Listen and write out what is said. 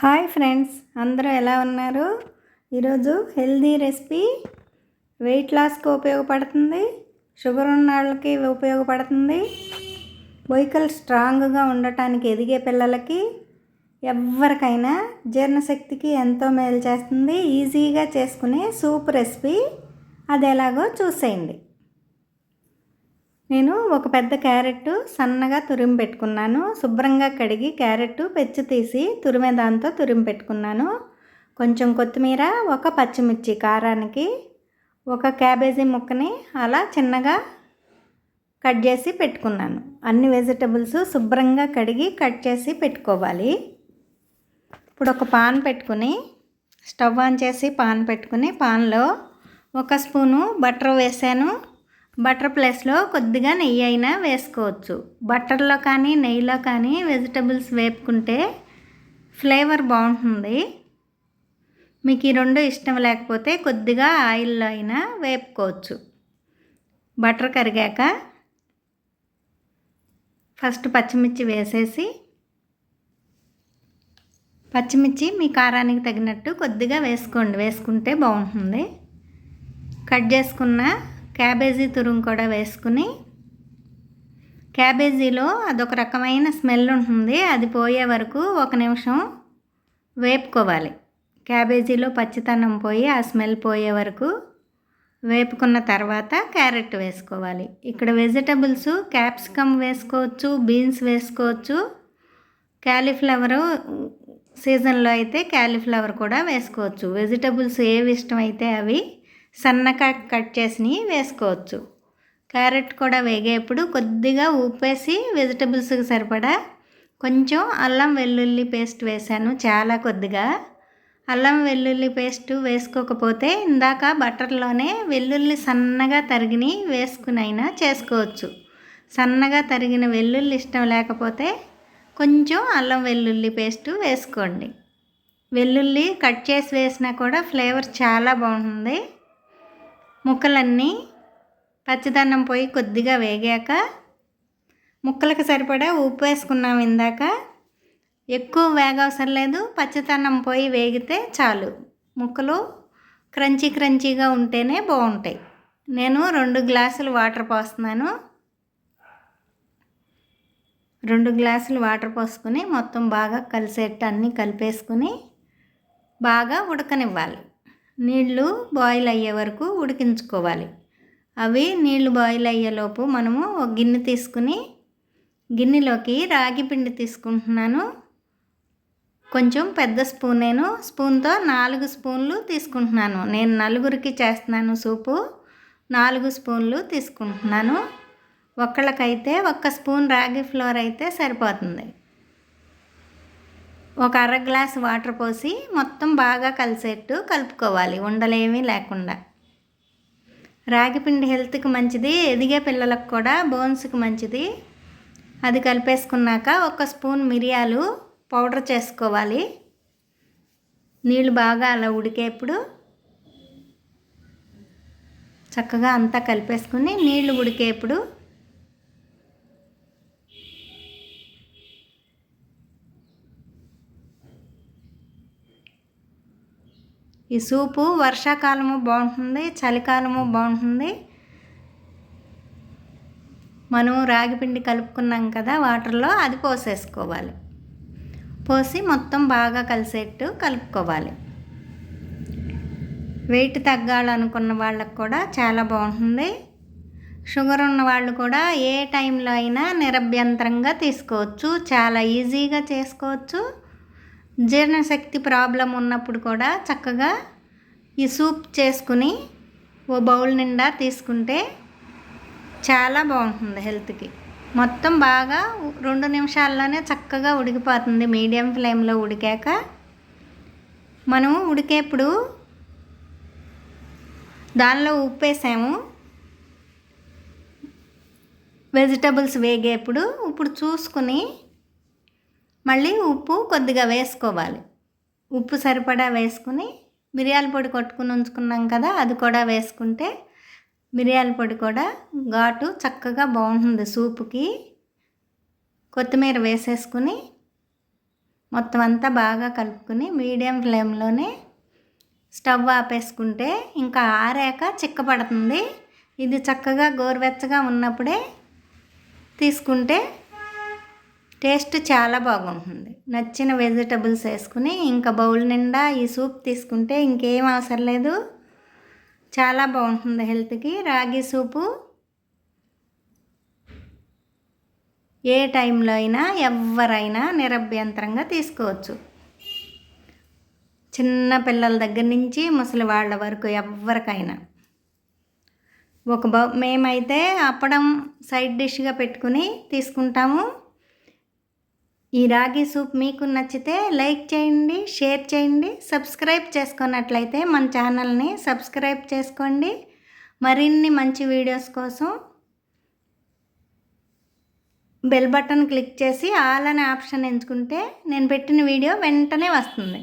Hi friends అందరూ ఎలా ఉన్నారు? ఈరోజు హెల్దీ రెసిపీ వెయిట్ లాస్కి ఉపయోగపడుతుంది షుగర్ ఉన్న వాళ్ళకి ఉపయోగపడుతుంది. వెహికల్ స్ట్రాంగ్గా ఉండటానికి ఎదిగే పిల్లలకి ఎవరికైనా జీర్ణశక్తికి ఎంతో మేలు చేస్తుంది. ఈజీగా చేసుకునే సూప్ రెసిపీ అది ఎలాగో చూసేయండి. నేను ఒక పెద్ద క్యారెట్ సన్నగా తురిమి పెట్టుకున్నాను. శుభ్రంగా కడిగి క్యారెట్ పెచ్చు తీసి తురిమే దాంతో తురిమి పెట్టుకున్నాను. కొంచెం కొత్తిమీర ఒక పచ్చిమిర్చి కారానికి ఒక క్యాబేజీ ముక్కని అలా చిన్నగా కట్ చేసి పెట్టుకున్నాను. అన్ని వెజిటబుల్స్ శుభ్రంగా కడిగి కట్ చేసి పెట్టుకోవాలి. ఇప్పుడు ఒక పాన్ పెట్టుకుని స్టవ్ ఆన్ చేసి పాన్ పెట్టుకుని పాన్లో ఒక స్పూను బటర్ వేసాను. బటర్ ప్లేస్లో కొద్దిగా నెయ్యి అయినా వేసుకోవచ్చు. బటర్లో కానీ నెయ్యిలో కానీ వెజిటబుల్స్ వేపుకుంటే ఫ్లేవర్ బాగుంటుంది. మీకు ఈ రెండు ఇష్టం లేకపోతే కొద్దిగా ఆయిల్లో అయినా వేపుకోవచ్చు. బటర్ కరిగాక ఫస్ట్ పచ్చిమిర్చి వేసేసి పచ్చిమిర్చి మీ కారానికి తగినట్టు కొద్దిగా వేసుకోండి. వేసుకుంటే బాగుంటుంది. కట్ చేసుకున్న క్యాబేజీ తురుము కూడా వేసుకుని క్యాబేజీలో అదొక రకమైన స్మెల్ ఉంటుంది. అది పోయే వరకు ఒక నిమిషం వేపుకోవాలి. క్యాబేజీలో పచ్చితనం పోయి ఆ స్మెల్ పోయే వరకు వేపుకున్న తర్వాత క్యారెట్ వేసుకోవాలి. ఇక్కడ వెజిటబుల్స్ క్యాప్సికమ్ వేసుకోవచ్చు బీన్స్ వేసుకోవచ్చు. క్యాలీఫ్లవరు సీజన్లో అయితే క్యాలీఫ్లవర్ కూడా వేసుకోవచ్చు. వెజిటబుల్స్ ఏవి ఇష్టమైతే అవి సన్నగా కట్ చేసినవి వేసుకోవచ్చు. క్యారెట్ కూడా వేగేప్పుడు కొద్దిగా ఉప్పేసి వెజిటబుల్స్కి సరిపడా కొంచెం అల్లం వెల్లుల్లి పేస్ట్ వేసాను చాలా కొద్దిగా. అల్లం వెల్లుల్లి పేస్ట్ వేసుకోకపోతే ఇందాక బటర్లోనే వెల్లుల్లి సన్నగా తరిగిని వేసుకునైనా చేసుకోవచ్చు. సన్నగా తరిగిన వెల్లుల్లి ఇష్టం లేకపోతే కొంచెం అల్లం వెల్లుల్లి పేస్ట్ వేసుకోండి. వెల్లుల్లి కట్ చేసి వేసినా కూడా ఫ్లేవర్ చాలా బాగుంటుంది. ముక్కలన్నీ పచ్చదన్నం పోయి కొద్దిగా వేగాక ముక్కలకు సరిపడా ఉప్పు వేసుకున్నాం ఇందాక. ఎక్కువ వేగవసరం లేదు పచ్చదన్నం పోయి వేగితే చాలు. ముక్కలు క్రంచీ క్రంచీగా ఉంటేనే బాగుంటాయి. నేను రెండు గ్లాసులు వాటర్ పోస్తున్నాను. రెండు గ్లాసులు వాటర్ పోసుకొని మొత్తం బాగా కలిసేట్టు అన్నీ కలిపేసుకుని బాగా ఉడకనివ్వాలి. నీళ్ళు బాయిల్ అయ్యే వరకు ఉడికించుకోవాలి. అవి నీళ్ళు బాయిల్ అయ్యేలోపు మనము ఒక గిన్నె తీసుకుని గిన్నెలోకి రాగి పిండి తీసుకుంటున్నాను. కొంచెం పెద్ద స్పూన్ నేను స్పూన్తో నాలుగు స్పూన్లు తీసుకుంటున్నాను. నేను నలుగురికి చేస్తున్నాను సూపు నాలుగు స్పూన్లు తీసుకుంటున్నాను. ఒక్కళ్ళకైతే ఒక్క స్పూన్ రాగి ఫ్లోర్ అయితే సరిపోతుంది. ఒక అర గ్లాస్ వాటర్ పోసి మొత్తం బాగా కలిసేట్టు కలుపుకోవాలి. ఉండలేమీ లేకుండా. రాగిపిండి హెల్త్కి మంచిది ఎదిగే పిల్లలకు కూడా బోన్స్కి మంచిది. అది కలిపేసుకున్నాక ఒక స్పూన్ మిరియాలు పౌడర్ చేసుకోవాలి. నీళ్ళు బాగా అలా ఉడికేప్పుడు చక్కగా అంతా కలిపేసుకుని నీళ్ళు ఉడికేప్పుడు ఈ సూపు వర్షాకాలము బాగుంటుంది చలికాలము బాగుంటుంది. మనం రాగిపిండి కలుపుకున్నాం కదా వాటర్లో అది పోసేసుకోవాలి. పోసి మొత్తం బాగా కలిసేట్టు కలుపుకోవాలి. వెయిట్ తగ్గాలనుకున్న వాళ్ళకు కూడా చాలా బాగుంటుంది. షుగర్ ఉన్న వాళ్ళు కూడా ఏ టైంలో అయినా నిరభ్యంతరంగా తీసుకోవచ్చు. చాలా ఈజీగా చేసుకోవచ్చు. జీర్ణశక్తి ప్రాబ్లం ఉన్నప్పుడు కూడా చక్కగా ఈ సూప్ చేసుకుని ఓ బౌల్ నిండా తీసుకుంటే చాలా బాగుంటుంది హెల్త్కి. మొత్తం బాగా రెండు నిమిషాల్లోనే చక్కగా ఉడికిపోతుంది. మీడియం ఫ్లేమ్లో ఉడికాక మనం ఉడికేప్పుడు దానిలో ఉప్పు వేసాము. వెజిటబుల్స్ వేగేప్పుడు ఇప్పుడు చూసుకుని మళ్ళీ ఉప్పు కొద్దిగా వేసుకోవాలి. ఉప్పు సరిపడా వేసుకుని మిరియాల పొడి కొట్టుకుని ఉంచుకున్నాం కదా అది కూడా వేసుకుంటే మిరియాల పొడి కూడా ఘాటు చక్కగా బాగుంటుంది సూపుకి. కొత్తిమీర వేసేసుకుని మొత్తం అంతా బాగా కలుపుకుని మీడియం ఫ్లేమ్లోనే స్టవ్ ఆపేసుకుంటే ఇంకా ఆరాక చిక్కపడుతుంది. ఇది చక్కగా గోరువెచ్చగా ఉన్నప్పుడే తీసుకుంటే టేస్ట్ చాలా బాగుంటుంది. నచ్చిన వెజిటబుల్స్ వేసుకుని ఇంకా బౌల్ నిండా ఈ సూప్ తీసుకుంటే ఇంకేం అవసరం లేదు. చాలా బాగుంటుంది హెల్త్కి. రాగి సూపు ఏ టైంలో అయినా ఎవరైనా నిరభ్యంతరంగా తీసుకోవచ్చు. చిన్న పిల్లల దగ్గర నుంచి ముసలి వాళ్ళ వరకు ఎవరికైనా ఒక బౌ మేమైతే అప్పడం సైడ్ డిష్గా పెట్టుకుని తీసుకుంటాము. ఈ రాగి సూప్ మీకు నచ్చితే లైక్ చేయండి షేర్ చేయండి సబ్స్క్రైబ్ చేసుకున్నట్లయితే మన ఛానల్ని సబ్స్క్రైబ్ చేసుకోండి. మరిన్ని మంచి వీడియోస్ కోసం బెల్ బటన్ క్లిక్ చేసి ఆల్ అనే ఆప్షన్ ఎంచుకుంటే నేను పెట్టిన వీడియో వెంటనే వస్తుంది.